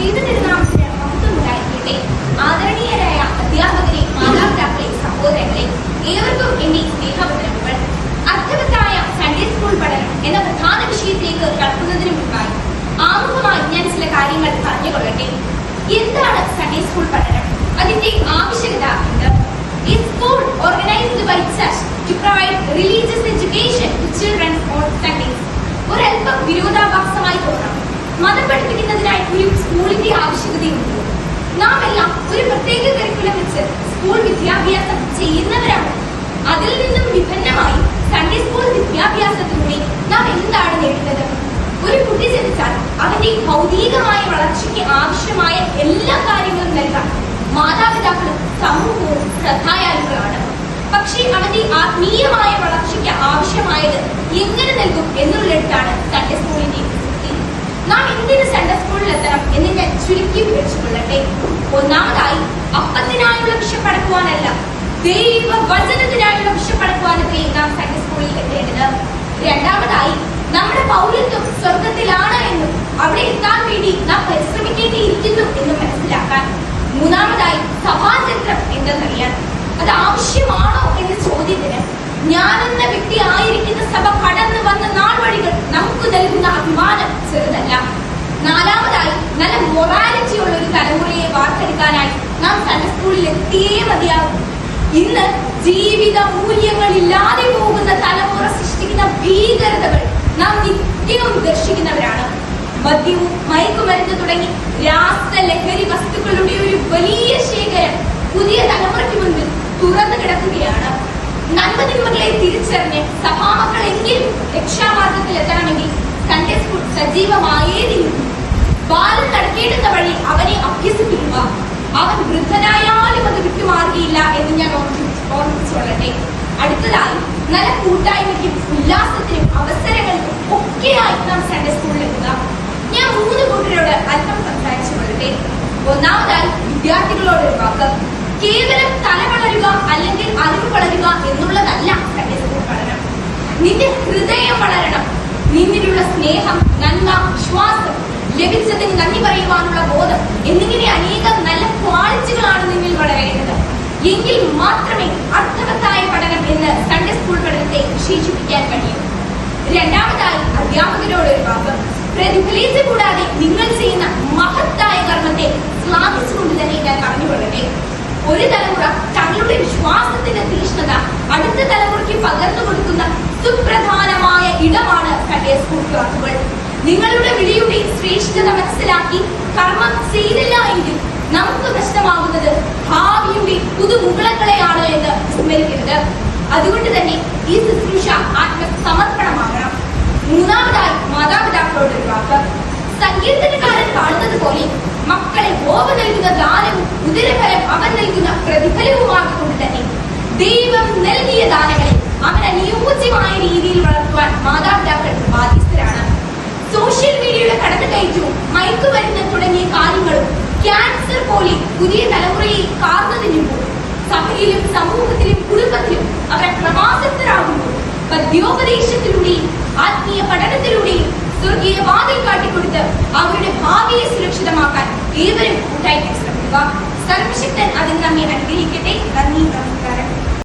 ദൈവ തിരുനാമത്തിന് മഹത്വം ഉണ്ടായിരിക്കട്ടെ ആദരണീയരായ അധ്യാപകരെ മാതാപിതാക്കളെ സഹോദരങ്ങളെ ഏവർക്കും എന്റെ സ്നേഹവന്ദനങ്ങൾ. അർത്ഥവത്തായ സൺഡേ സ്കൂൾ പഠനം എന്ന പ്രധാന വിഷയത്തിലേക്ക് കടക്കുന്നതിന് ആമുഖമായി ഞാൻ ചില കാര്യങ്ങൾ പറഞ്ഞുകൊള്ളട്ടെ. എന്താണ് സൺഡേ സ്കൂൾ പഠനം? അതിന്റെ ആവശ്യകത എന്ത് മതം പഠിപ്പിക്കുന്നതിനായി ഒരു സ്കൂളിന്റെ ആവശ്യകതയുണ്ട്. നാം എല്ലാം ഒരു പ്രത്യേക കരിക്കുലം വെച്ച് സ്കൂൾ വിദ്യാഭ്യാസം ചെയ്യുന്നവരാണ്. അതിൽ നിന്നും വിഭിന്നമായി സൺഡേ സ്കൂൾ വിദ്യാഭ്യാസത്തിലൂടെ നാം എന്താണ് നേടുന്നത്? ഒരു കുട്ടി ജനിച്ചാൽ അവന്റെ ഭൗതികമായ വളർച്ചയ്ക്ക് ആവശ്യമായ എല്ലാ കാര്യങ്ങളും നൽകാൻ മാതാപിതാക്കളും സമൂഹവും ശ്രദ്ധായാലുകളാണ്. പക്ഷേ അവന്റെ ആത്മീയമായ വളർച്ചയ്ക്ക് ആവശ്യമായത് എങ്ങനെ നൽകും എന്നുള്ളിടത്താണ് സൺഡേ സ്കൂളിന്റെ എന്തിന് സൺഡേ സ്കൂളിൽ എത്തണം എന്ന് ഞാൻ ചുരുക്കി വിവരിച്ചുകൊള്ളട്ടെ ഒന്നാമതായി അപ്പത്തിനായുള്ള വിഷപ്പടക്കുവാനല്ല ദൈവ വചനത്തിനായുള്ള വിഷപ്പടക്കുവാനത്രേ നാം സൺഡേ സ്കൂളിൽ എത്തേണ്ടത്. രണ്ടാമതായി നമ്മുടെ പൗരത്വം സ്വർഗത്തിലാണ് എന്നും അവിടെ എത്താൻ വേണ്ടി നാം പരിശ്രമിക്കേണ്ടിയിരിക്കുന്നു എന്നും മനസ്സിലാക്കാൻ. മൂന്നാമതായി സഭാചരിത്രം എന്തെന്നറിയാൻ. അത് ആവശ്യമാണോ എന്ന ചോദ്യത്തിന് ഞാനെന്ന വ്യക്തി ആയിരിക്കുന്ന സഭ കടന്നു വന്ന നാൾ വഴികൾ നമുക്ക് നൽകുന്ന അഭിമാനം ചെറുതല്ല നാലാമതായി നല്ല മൊറാലിറ്റി ഉള്ള ഒരു തലമുറയെ വാർത്തെടുക്കാനായി നാം സൺഡേ സ്കൂളിൽ എത്തിയേ മതിയാകും. ഇന്ന് ജീവിത മൂല്യങ്ങൾ ഇല്ലാതെ പോകുന്ന തലമുറ സൃഷ്ടിക്കുന്ന ഭീകരതകൾ നാം നിത്യവും ദർശിക്കുന്നവരാണ്. മദ്യവും മയക്കുമരുന്ന് തുടങ്ങി രാസലഹരി വസ്തുക്കളുടെ ഒരു വലിയ ശേഖരം പുതിയ തലമുറയ്ക്ക് മുൻപിൽ തുറന്നു കിടക്കുകയാണ്. നന്മതിന്മകളെ തിരിച്ചറിഞ്ഞ് സഭാമക്കളെങ്കിലും രക്ഷാമാർഗത്തിൽ എത്തണമെങ്കിൽ സൺഡേ സ്കൂൾ സജീവമായേ നിന്നു ബാലം നടക്കേണ്ടുന്ന വഴി അവൻ വൃദ്ധനായാലും അത് വിട്ടുമാറുകയില്ല എന്ന് ഞാൻ ഓർമ്മിച്ചോളട്ടെ അടുത്തതായി നല്ല കൂട്ടായ്മയ്ക്കും ഉല്ലാസത്തിനും അവസരങ്ങൾക്കും ഒക്കെയായി നാം സൺഡേ സ്കൂളിൽ എത്തുക. ഞാൻ മൂന്ന് കൂട്ടരോട് അല്പം സംസാരിച്ചു കൊള്ളട്ടെ. ഒന്നാമതായി വിദ്യാർത്ഥികളോട് ഒരു വാക്ക്. കേവലം തല വളരുക അല്ലെങ്കിൽ അറിവ് വളരുക എന്നുള്ളതല്ല സൺഡേ സ്കൂൾ പഠനം. നിന്റെ ഹൃദയം വളരണം. നിന്നിലുള്ള സ്നേഹം നന്മ വിശ്വാസം ലഭിച്ചതിന് നന്ദി പറയുവാനുള്ള ബോധം എന്നിങ്ങനെ അനേകം നല്ല ക്വാളിറ്റികളാണ് നിന്നിൽ വളരേണ്ടത് എങ്കിൽ മാത്രമേ അർത്ഥവത്തായ പഠനം എന്ന് സൺഡേ സ്കൂൾ പഠനത്തെ വിശേഷിപ്പിക്കാൻ കഴിയൂ രണ്ടാമതായി അധ്യാപകരോട് ഒരു വാക്ക്. പ്രതിഫലിച്ച് കൂടാതെ നിങ്ങൾ ചെയ്യുന്ന മഹത്തായ കർമ്മത്തെ ശ്ലാഘിച്ചുകൊണ്ട് തന്നെ ഞാൻ പറഞ്ഞുകൊള്ളട്ടെ ഒരു തലമുറ തങ്ങളുടെ വിശ്വാസത്തിന്റെ തീഷ്ണത അടുത്ത തലമുറയ്ക്ക് പകർന്നു കൊടുക്കുന്ന സുപ്രധാനമായ ഇടമാണ് സൺഡേ സ്കൂൾ ക്ലാസുകൾ നിങ്ങളുടെ വിളിയുടെ ശ്രേഷ്ഠത മനസ്സിലാക്കി കർമ്മം ചെയ്തില്ല എങ്കിൽ നമുക്ക് നഷ്ടമാകുന്നത് ഭാവിയുടെ പുതുമുകളങ്ങളെയാണ് എന്ന് സ്മരിക്കരുത്. അതുകൊണ്ട് തന്നെ ഈ ശുശ്രൂഷ ആത്മസമർപ്പണമാകണം മൂന്നാമതായി മാതാപിതാക്കളോട് ഒരു വാക്ക് സങ്കീർത്തനക്കാരൻ കാണുന്നത് പോലെ മക്കളെ ഓവ നൽകുന്ന ദാനവും ഉദരഫലം അവൻ നൽകുന്ന പ്രതിഫലവുമാകൊണ്ട് തന്നെ ദൈവം നൽകിയ ദാനങ്ങളെ അവൻ അനുയോജ്യമായ രീതിയിൽ വളർത്തുവാൻ മാതാപിതാക്കൾ ബാധ്യസ്ഥരാണ്. സോഷ്യൽ മീഡിയയുടെ കടന്നു കടന്നുകയറ്റവും മയക്കുമരുന്ന് തുടങ്ങിയ കാര്യങ്ങളും ക്യാൻസർ പോലെ പുതിയ തലമുറയെ കാർന്നതിനുമ്പോൾ സഭയിലും സമൂഹത്തിലും കുടുംബത്തിലും അവരെ പ്രവാസത്തിലാകുമ്പോൾ പദ്യോപദേശത്തിലൂടെയും ആത്മീയ പഠനത്തിലൂടെയും സ്വർഗീയ വാതിൽ കാട്ടിക്കൊടുത്ത് അവരുടെ ഭാവിയെ സുരക്ഷിതമാക്കാൻ ഏവരും കൂട്ടായി ശ്രമിക്കുക. സർവശക്തൻ അതിന് നമ്മെ അനുഗ്രഹിക്കട്ടെ. നന്ദി നമസ്കാരം.